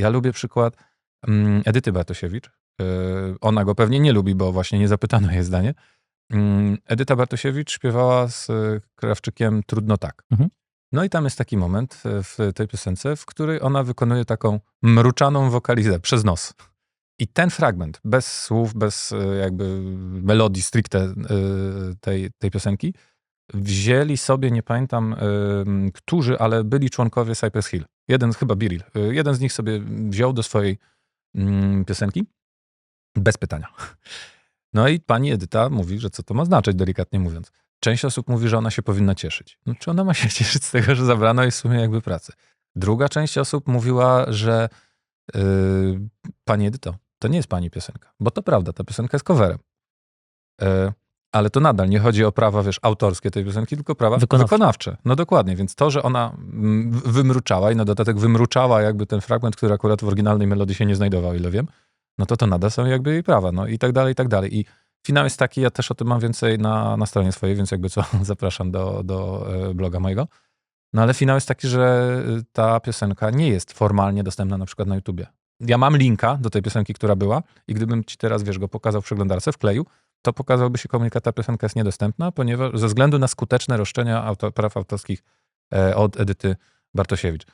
Ja lubię przykład mm, Edyty Bartosiewicz. Yy, Ona go pewnie nie lubi, bo właśnie nie zapytano jej zdanie. Edyta Bartosiewicz śpiewała z y, Krawczykiem Trudno tak. Mhm. No i tam jest taki moment y, w tej piosence, w której ona wykonuje taką mruczaną wokalizę przez nos. I ten fragment, bez słów, bez jakby melodii stricte tej, tej piosenki, wzięli sobie, nie pamiętam y, którzy, ale byli członkowie Cypress Hill. Jeden, chyba Biril. Y, jeden z nich sobie wziął do swojej mm, piosenki bez pytania. No i pani Edyta mówi, że co to ma znaczyć, delikatnie mówiąc. Część osób mówi, że ona się powinna cieszyć. No, czy ona ma się cieszyć z tego, że zabrano jej w sumie jakby pracę? Druga część osób mówiła, że yy, pani Edyto, to nie jest pani piosenka. Bo to prawda, ta piosenka jest coverem. Yy, ale to nadal nie chodzi o prawa, wiesz, autorskie tej piosenki, tylko prawa Wykonawcze. wykonawcze. No dokładnie, więc to, że ona mm, wymruczała i na dodatek wymruczała jakby ten fragment, który akurat w oryginalnej melodii się nie znajdował, ile wiem, no to to nadal są jakby jej prawa, no i tak dalej, i tak dalej. I finał jest taki, ja też o tym mam więcej na, na stronie swojej, więc jakby co, zapraszam do, do e, bloga mojego. No ale finał jest taki, że y, ta piosenka nie jest formalnie dostępna na przykład na YouTubie. Ja mam linka do tej piosenki, która była i gdybym ci teraz, wiesz, go pokazał w przeglądarce, wkleił, to pokazałby się komunikat, ta piosenka jest niedostępna, ponieważ ze względu na skuteczne roszczenia auto, praw autorskich e, od Edyty Bartosiewicz.